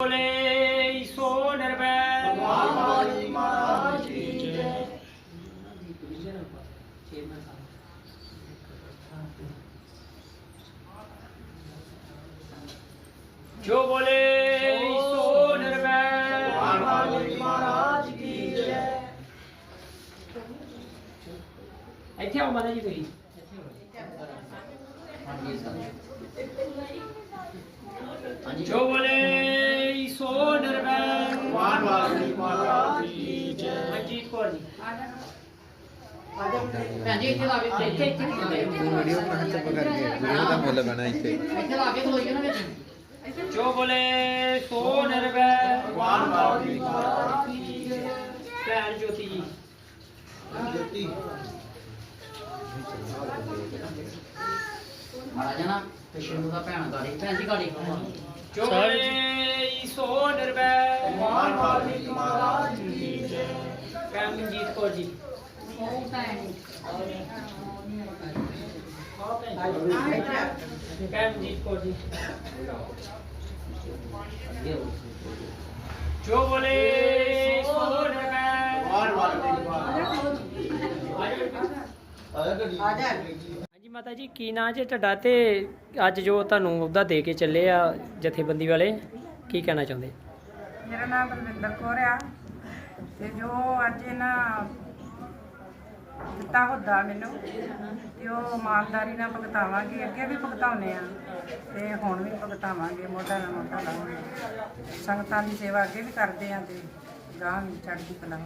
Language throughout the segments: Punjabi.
ਬੋਲੇ ਸੋ ਨਿਰਭੈ। ਵਾਹਿਗੁਰੂ ਮਹਾਰਾਜ ਕੀ ਜੈ ਜੋ ਬੋਲੇ ਸੋ ਨਿਰਭੈ। ਵਾਹਿਗੁਰੂ ਮਹਾਰਾਜ ਕੀ ਜੈ ਇੱਥੇ ਆਓ ਮਾਤਾ ਜੀ ਤੁਸੀਂ। ਜੋ ਬੋਲੇ ਨਿਰਵੈਰ ਮਹਾਰਾਜ ਕੀ ਜੈ। ਮਨਜੀਤ ਕੌਰ ਜੀ। ਭੈਣ ਜੀ ਇੱਥੇ ਲਾ ਕੇ ਇੱਥੇ ਇੱਥੇ। ਵੀਡੀਓ ਬਣਾ ਚੁੱਪ ਕਰਕੇ ਵੀਡੀਓ ਦਾ ਮੁੱਲ ਬਣਾ ਇੱਥੇ। ਇੱਥੇ ਲਾ ਕੇ ਖਲੋਈਏ ਨਾ ਵਿੱਚ। ਜੋ ਬੋਲੇ ਸੋ ਨਿਰਵੈਰ ਮਹਾਰਾਜ ਕੀ ਜੈ। ਭੈਣ ਜੋਤੀ ਜੀ। ਮਾਰਾ ਜਾਣਾ ਤੇ ਸ਼ਿਵ ਦਾ ਭੈਣ ਗਾੜੀ। ਭੈਣ ਜੀ ਗਾੜੀ ਜੋ ਬੋਲੇ ਸੋ ਨਿਰਵੈਰ ਮਹਾਰਾਜ ਜੈ। ਕੌਰ ਜੀ। ਭੈਣ ਮਨਜੀਤ ਕੌਰ ਜੀ। ਜੋ ਬੋਲੇ ਹਾਂਜੀ ਮਾਤਾ ਜੀ ਕੀ ਨਾਂ ਜੇ ਤੁਹਾਡਾ ਤੇ ਅੱਜ ਜੋ ਤੁਹਾਨੂੰ ਉਹਦਾ ਦੇ ਕੇ ਚੱਲੇ ਆ ਜਥੇਬੰਦੀ ਵਾਲੇ ਕੀ ਕਹਿਣਾ ਚਾਹੁੰਦੇ? ਮੇਰਾ ਨਾਮ ਬਲਵਿੰਦਰ ਕੌਰ ਆ ਤੇ ਜੋ ਅੱਜ ਇਹਨਾਂ ਦਿੱਤਾ ਹੁੰਦਾ ਮੈਨੂੰ ਤੇ ਉਹ ਇਮਾਨਦਾਰੀ ਨਾਲ ਭੁਗਤਾਵਾਂਗੇ, ਅੱਗੇ ਵੀ ਭੁਗਤਾਉਨੇ ਆ ਤੇ ਹੁਣ ਵੀ ਭੁਗਤਾਵਾਂਗੇ, ਮੋਢਾ ਨਾਲ ਮੋਢਾ ਲਾਵਾਂਗੇ। ਸੰਗਤਾਂ ਦੀ ਸੇਵਾ ਅੱਗੇ ਵੀ ਕਰਦੇ ਆ ਤੇ ਗਾਂ ਵੀ ਚੜ੍ਹਦੀ ਕਲਾ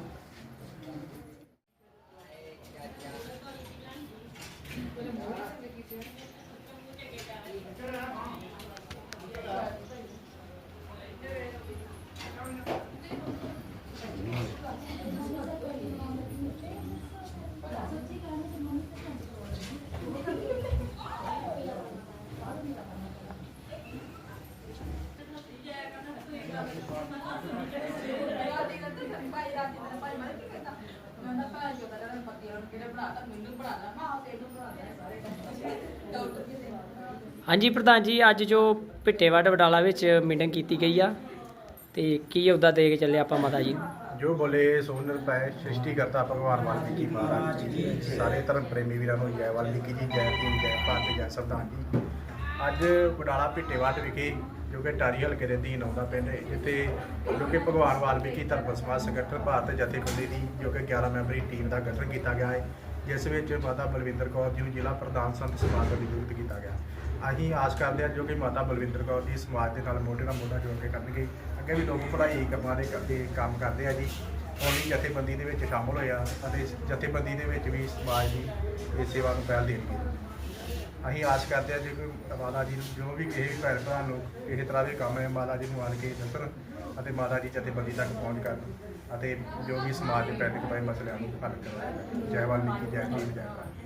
ਹਾਂਜੀ ਪ੍ਰਧਾਨ ਜੀ, ਅੱਜ ਜੋ ਪਿੱਟੇਵੱਡ ਵਡਾਲਾ ਵਿੱਚ ਮੀਟਿੰਗ ਕੀਤੀ ਗਈ ਆ, ਤੇ ਕੀ ਉਹਦਾ ਦੇ ਕੇ ਚੱਲੇ ਆਪਾਂ ਮਾਤਾ ਜੀ ਨੂੰ? ਜੋ ਬੋਲੇ ਸੋ ਨਿਰਭੈ ਸ੍ਰਿਸ਼ਟੀਕਰਤਾ ਭਗਵਾਨ ਵਾਲਮੀਕੀ ਮਹਾਰਾਜ ਜੀ ਸਾਰੇ ਧਰਮ ਪ੍ਰੇਮੀ ਵੀਰਾਂ ਨੂੰ ਜੈ ਵਾਲਮੀਕੀ ਜੀ ਜੈ ਭੀਮ ਜੈ ਭਾਰਤ ਜੈ ਸੰਵਿਧਾਨ ਜੀ। ਅੱਜ ਬਡਾਲਾ ਭਿੱਟੇਵਾਟ ਵਿਖੇ ਜੋ ਕਿ ਟਾਰੀ ਹਲਕੇ ਦੇ ਅਧੀਨ ਆਉਂਦਾ ਪਿੰਡ ਹੈ, ਜਿੱਥੇ ਜੋ ਕਿ ਭਗਵਾਨ ਵਾਲਮੀਕੀ ਧਰਮ ਸਮਾਜ ਸੰਗਠਨ ਭਾਰਤ ਜਥੇਬੰਦੀ ਦੀ ਜੋ ਕਿ 11 ਮੈਂਬਰੀ ਟੀਮ ਦਾ ਗਠਨ ਕੀਤਾ ਗਿਆ ਹੈ ਜਿਸ ਵਿੱਚ ਮਾਤਾ ਬਲਵਿੰਦਰ ਕੌਰ ਜੀ ਨੂੰ ਜ਼ਿਲ੍ਹਾ ਪ੍ਰਧਾਨ ਸੰਤ ਸਮਾਜ ਦਾ ਨਿਯੁਕਤ ਕੀਤਾ ਗਿਆ। ਅਸੀਂ ਆਸ ਕਰਦੇ ਹਾਂ ਜੋ ਕਿ ਮਾਤਾ ਬਲਵਿੰਦਰ ਕੌਰ ਜੀ ਸਮਾਜ ਦੇ ਨਾਲ ਮੋਢੇ ਨਾਲ ਮੋਢਾ ਜੋੜ ਕੇ ਕਰਨਗੇ। ਅੱਗੇ ਵੀ ਲੋਕ ਭਲਾਈ ਕੰਮਾਂ ਦੇ ਕਰਦੇ, ਕੰਮ ਕਰਦੇ ਆ ਜੀ। ਹੁਣ ਵੀ ਜਥੇਬੰਦੀ ਦੇ ਵਿੱਚ ਸ਼ਾਮਲ ਹੋਇਆ ਅਤੇ ਜਥੇਬੰਦੀ ਦੇ ਵਿੱਚ ਵੀ ਸਮਾਜ ਦੀ ਇਹ ਸੇਵਾ ਨੂੰ ਪਹਿਲ ਦੇਣਗੇ। ਅਸੀਂ ਆਸ ਕਰਦੇ ਹਾਂ ਜੇ ਕੋਈ ਮਾਤਾ ਜੀ ਨੂੰ, ਜੋ ਵੀ ਕਿਸੇ ਵੀ ਭੈਣ ਭਰਾ ਨੂੰ ਕਿਸੇ ਤਰ੍ਹਾਂ ਦੇ ਕੰਮ ਹੈ, ਮਾਤਾ ਜੀ ਨੂੰ ਆਣ ਕੇ ਦੱਸਣ ਅਤੇ ਮਾਤਾ ਜੀ ਜਥੇਬੰਦੀ ਤੱਕ ਪਹੁੰਚ ਕਰਨ ਅਤੇ ਜੋ ਵੀ ਸਮਾਜ ਦੇ ਪੈਣ ਕਪਾਈ ਮਸਲਿਆਂ ਨੂੰ ਹੱਲ ਕਰਨ। ਜੈ ਵਾਲਮੀਕੀ ਜੈ ਭੀਮ, ਜੈ ਭਾਰਤ।